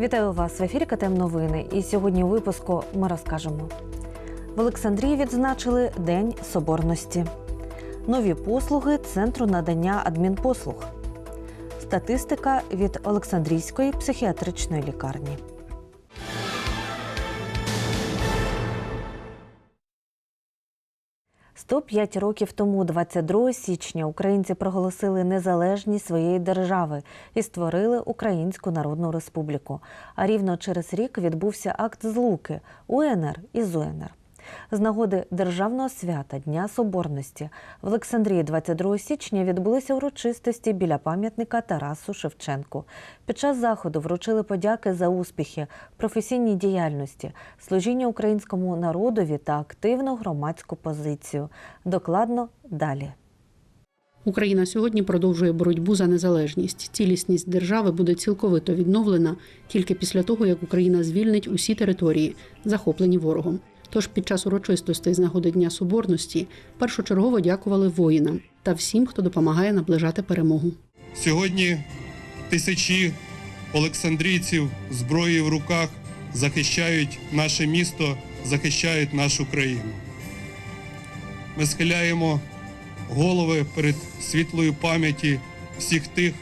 Вітаю вас в ефірі КТМ Новини. І сьогодні у випуску ми розкажемо. В Олександрії відзначили День Соборності, нові послуги Центру надання адмінпослуг, статистика від Олександрійської психіатричної лікарні. «105 років тому, 22 січня, українці проголосили незалежність своєї держави і створили Українську Народну Республіку. А рівно через рік відбувся акт злуки УНР і ЗУНР. З нагоди державного свята Дня Соборності в Олександрії 22 січня відбулися урочистості біля пам'ятника Тарасу Шевченку. Під час заходу вручили подяки за успіхи професійній діяльності, служіння українському народові та активну громадську позицію. Докладно далі. Україна сьогодні продовжує боротьбу за незалежність. Цілісність держави буде цілковито відновлена тільки після того, як Україна звільнить усі території, захоплені ворогом. Тож під час урочистостей з нагоди Дня Соборності першочергово дякували воїнам та всім, хто допомагає наближати перемогу. Сьогодні тисячі олександрійців зброєю в руках захищають наше місто, захищають нашу країну. Ми схиляємо голови перед світлою пам'яті всіх тих,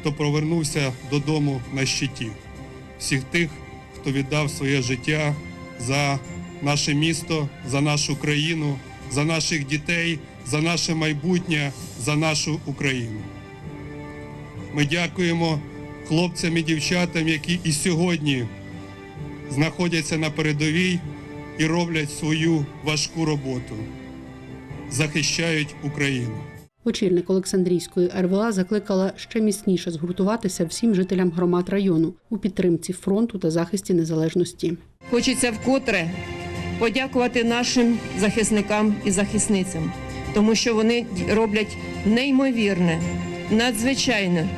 хто повернувся додому на щиті, всіх тих, хто віддав своє життя за наше місто, за нашу країну, за наших дітей, за наше майбутнє, за нашу Україну. Ми дякуємо хлопцям і дівчатам, які і сьогодні знаходяться на передовій і роблять свою важку роботу, захищають Україну. Очільник Олександрійської РВА закликала ще міцніше згуртуватися всім жителям громад району у підтримці фронту та захисті незалежності. Хочеться вкотре подякувати нашим захисникам і захисницям, тому що вони роблять неймовірне, надзвичайне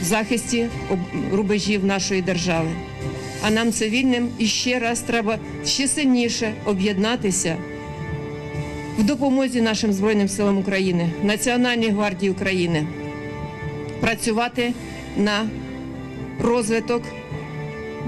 в захисті рубежів нашої держави. А нам, цивільним, іще раз треба ще сильніше об'єднатися в допомозі нашим Збройним силам України, Національній гвардії України, працювати на розвиток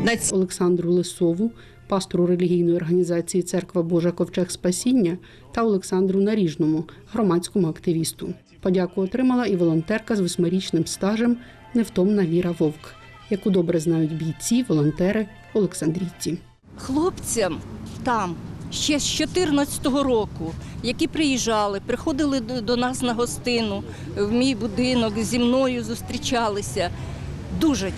наці- Олександру Лисову, пастору релігійної організації Церква Божа Ковчег Спасіння та Олександру Наріжному, громадському активісту. Подяку отримала і волонтерка з восьмирічним стажем Невтомна Віра Вовк, яку добре знають бійці, волонтери, олександрійці. хлопцям там ще з 14-го року, які приїжджали, приходили до, нас на гостину в мій будинок, зі мною зустрічалися. Дуже.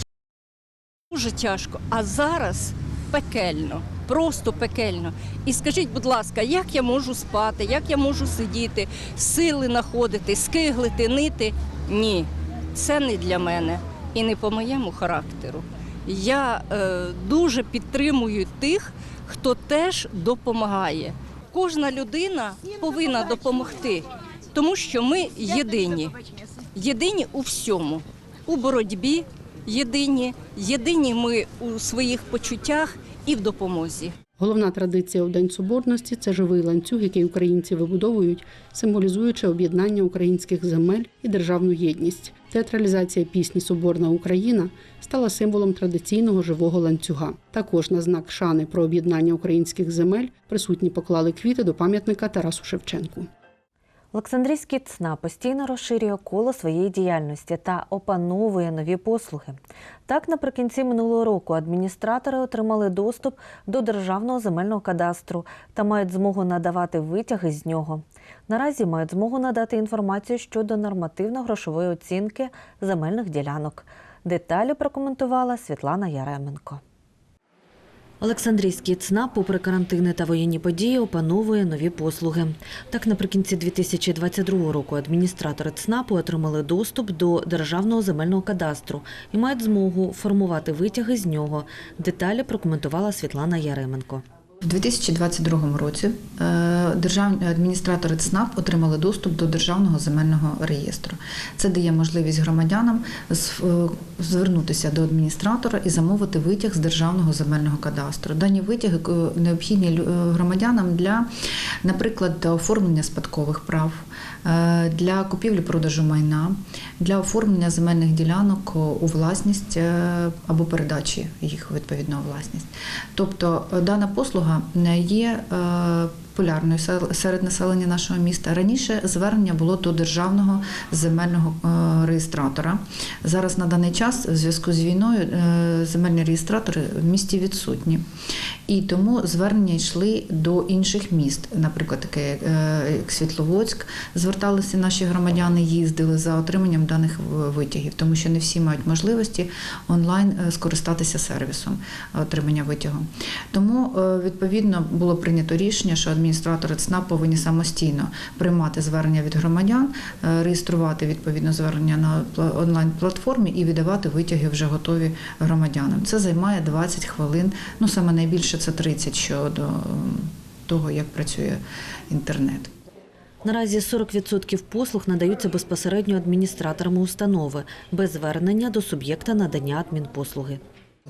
Дуже тяжко. А зараз пекельно, просто пекельно. І скажіть, будь ласка, як я можу спати, як я можу сидіти, сили знаходити, скиглити, нити? Ні, це не для мене і не по моєму характеру. Я е, дуже підтримую тих, хто теж допомагає. Кожна людина повинна допомогти, тому що ми єдині. Єдині у всьому, у боротьбі, єдині, єдині ми у своїх почуттях і в допомозі. Головна традиція у День Соборності це живий ланцюг, який українці вибудовують, символізуючи об'єднання українських земель і державну єдність. Театралізація пісні Соборна Україна стала символом традиційного живого ланцюга. Також на знак шани про об'єднання українських земель присутні поклали квіти до пам'ятника Тарасу Шевченку. Олександрійський ЦНА постійно розширює коло своєї діяльності та опановує нові послуги. Так, наприкінці минулого року адміністратори отримали доступ до державного земельного кадастру та мають змогу надавати витяги з нього. Наразі мають змогу надати інформацію щодо нормативно-грошової оцінки земельних ділянок. Деталі прокоментувала Світлана Яременко. Олександрійський ЦНАП, попри карантини та воєнні події, опановує нові послуги. Так, наприкінці 2022 року адміністратори ЦНАПу отримали доступ до державного земельного кадастру і мають змогу формувати витяги з нього. Деталі прокоментувала Світлана Яременко. У 2022 році е, державні адміністратори ЦНАП отримали доступ до державного земельного реєстру. Це дає можливість громадянам е, звернутися до адміністратора і замовити витяг з державного земельного кадастру. Дані витяги е, необхідні громадянам для наприклад, оформлення спадкових прав, для купівлі-продажу майна, для оформлення земельних ділянок у власність е, або передачі їх відповідно у власність. Тобто е, дана послуга не є е, популярною серед населення нашого міста. Раніше звернення було до державного земельного е, реєстратора. Зараз на даний час, в зв'язку з війною, е, земельні реєстратори в місті відсутні. І тому звернення йшли до інших міст, наприклад, таке як, е, Світловодськ. Зверталися наші громадяни, їздили за отриманням даних витягів, тому що не всі мають можливості онлайн скористатися сервісом отримання витягу. Тому відповідно було прийнято рішення, що адміністратори ЦНАП повинні самостійно приймати звернення від громадян, е, реєструвати відповідно звернення на пла- онлайн-платформі і віддавати витяги вже готові громадянам. Це займає 20 хвилин. Ну саме найбільше це 30 щодо того, як працює інтернет. Наразі 40% послуг надаються безпосередньо адміністраторами установи без звернення до суб'єкта надання адмінпослуги.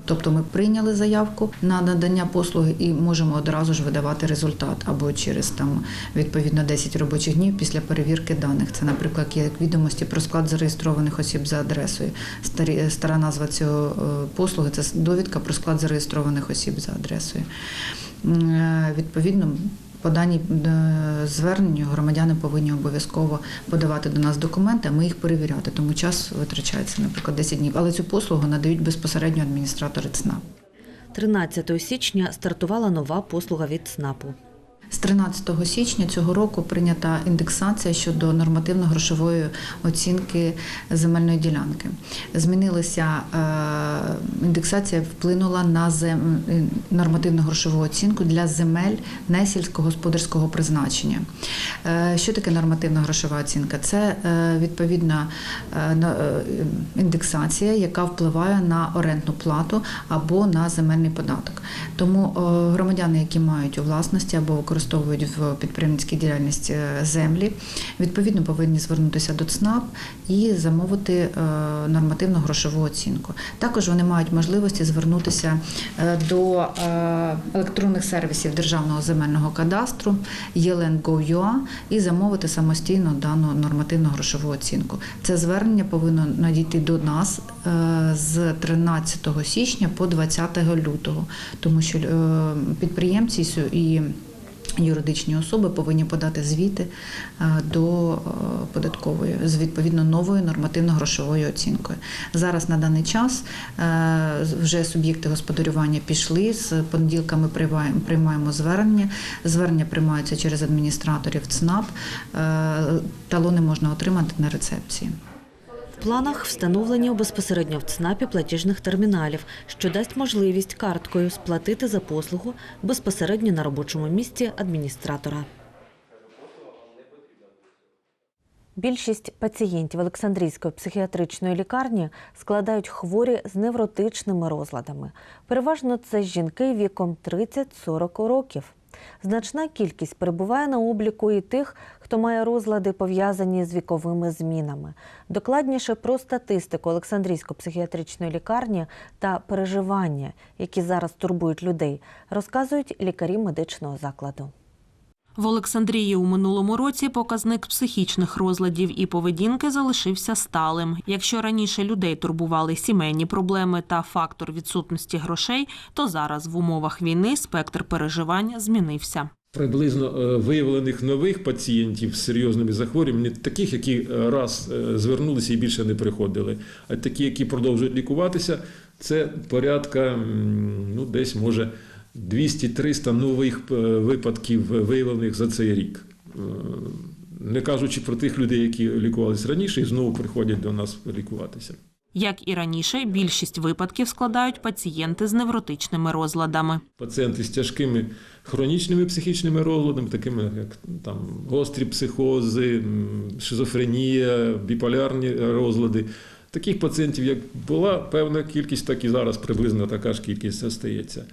Тобто ми прийняли заявку на надання послуги і можемо одразу ж видавати результат або через там відповідно 10 робочих днів після перевірки даних. Це, наприклад, є відомості про склад зареєстрованих осіб за адресою. Стара назва цього е, послуги це довідка про склад зареєстрованих осіб за адресою. Е, Відповідно. По даній е, зверненню громадяни повинні обов'язково подавати до нас документи, а ми їх перевіряти. Тому час витрачається, наприклад, 10 днів. Але цю послугу надають безпосередньо адміністратори ЦНАП. 13 січня стартувала нова послуга від ЦНАПу. З 13 січня цього року прийнята індексація щодо нормативно-грошової оцінки земельної ділянки. Змінилася е, індексація вплинула на е, нормативно-грошову оцінку для земель не сільськогосподарського призначення. Е, Що таке нормативна грошова оцінка? Це відповідна на- індексація, яка впливає на орендну плату або на земельний податок. Тому громадяни, які мають у власності або використовують в підприємницькій діяльності е, землі, відповідно повинні звернутися до ЦНАП і замовити е, нормативну грошову оцінку. Також вони мають можливості звернутися е, до електронних сервісів Державного земельного кадастру ЄЛЕН.Gov.ua і замовити самостійно дану нормативну грошову оцінку. Це звернення повинно надійти до нас з 13 січня по 20 лютого, тому що підприємці і Юридичні особи повинні подати звіти е, до е, податкової з відповідно новою нормативно-грошовою оцінкою. Зараз на даний час е, вже суб'єкти господарювання пішли з понеділка. Ми приймаємо, звернення. Звернення приймаються через адміністраторів ЦНАП. Талони можна отримати на рецепції. В планах встановлення безпосередньо в ЦНАПі платіжних терміналів, що дасть можливість карткою сплатити за послугу безпосередньо на робочому місці адміністратора. Більшість пацієнтів Олександрійської психіатричної лікарні складають хворі з невротичними розладами. Переважно це жінки віком 30-40 років. Значна кількість перебуває на обліку і тих, хто має розлади, пов'язані з віковими змінами. Докладніше про статистику Олександрійської психіатричної лікарні та переживання, які зараз турбують людей, розказують лікарі медичного закладу. В Олександрії у минулому році показник психічних розладів і поведінки залишився сталим. Якщо раніше людей турбували сімейні проблеми та фактор відсутності грошей, то зараз в умовах війни спектр переживань змінився. Приблизно е, виявлених нових пацієнтів з серйозними захворюваннями, не таких, які е, раз е, звернулися і більше не приходили, а такі, які продовжують лікуватися, це порядка ну, десь може 200-300 нових е, випадків виявлених за цей рік. Е, Не кажучи про тих людей, які лікувалися раніше і знову приходять до нас лікуватися. Як і раніше, більшість випадків складають пацієнти з невротичними розладами. Пацієнти з тяжкими хронічними психічними розладами, такими як там гострі психози, шизофренія, біполярні розлади. Таких пацієнтів, як була певна кількість, так і зараз приблизно така ж кількість остається.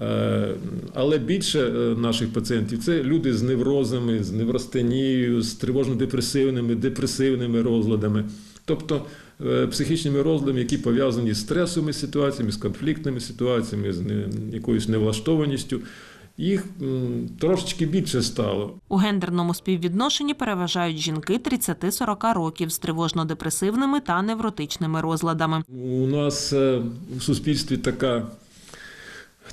Е, Але більше е, наших пацієнтів це люди з неврозами, з невростенією, з тривожно-депресивними, депресивними розладами. Тобто е, психічними розладами, які пов'язані з стресовими ситуаціями, з конфліктними ситуаціями, з якоюсь невлаштованістю. їх трошечки більше стало. У гендерному співвідношенні переважають жінки 30-40 років з тривожно-депресивними та невротичними розладами. У нас у суспільстві така,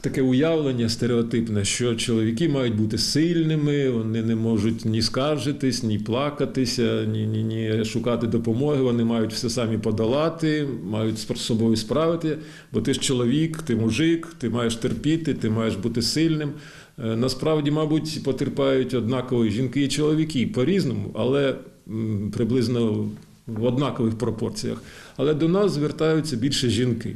таке уявлення стереотипне, що чоловіки мають бути сильними, вони не можуть ні скаржитись, ні плакатися, ні, ні, ні шукати допомоги. Вони мають все самі подолати, мають з собою справити, бо ти ж чоловік, ти мужик, ти маєш терпіти, ти маєш бути сильним. Е, Насправді, мабуть, потерпають однаково жінки і чоловіки по-різному, але приблизно в однакових пропорціях. Але до нас звертаються більше жінки.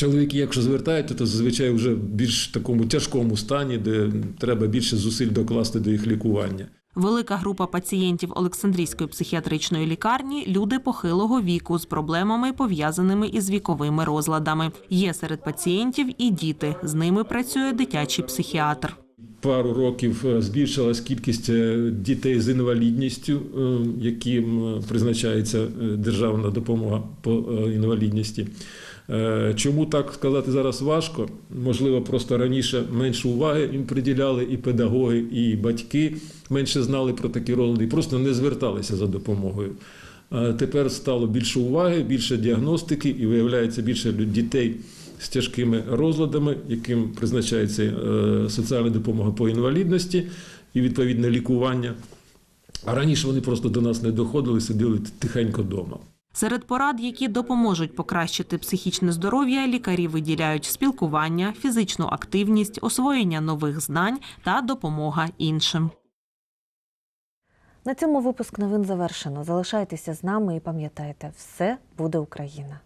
Чоловіки, якщо звертають, то зазвичай вже в більш такому тяжкому стані, де треба більше зусиль докласти до їх лікування. Велика група пацієнтів Олександрійської психіатричної лікарні люди похилого віку з проблемами, пов'язаними із віковими розладами. Є серед пацієнтів і діти. З ними працює дитячий психіатр. Пару років е, збільшилась кількість е, дітей з інвалідністю, е, яким призначається державна допомога по інвалідності. Е, Чому так сказати зараз важко? Можливо, просто раніше менше уваги їм приділяли і педагоги, і батьки менше знали про такі розлади, і просто не зверталися за допомогою. Тепер стало більше уваги, більше діагностики, і виявляється більше дітей з тяжкими розладами, яким призначається е, соціальна допомога по інвалідності і відповідне лікування. А раніше вони просто до нас не доходили, сиділи тихенько вдома. Серед порад, які допоможуть покращити психічне здоров'я, лікарі виділяють спілкування, фізичну активність, освоєння нових знань та допомога іншим. На цьому випуск новин завершено. Залишайтеся з нами і пам'ятайте, все буде Україна.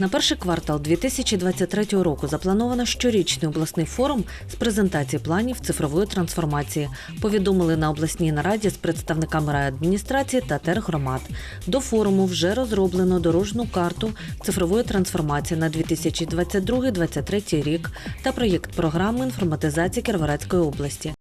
На перший квартал 2023 року заплановано щорічний обласний форум з презентації планів цифрової трансформації. Повідомили на обласній нараді з представниками райадміністрації та тергромад. До форуму вже розроблено дорожну карту цифрової трансформації на 2022-2023 рік та проєкт програми інформатизації Кіровоградської області.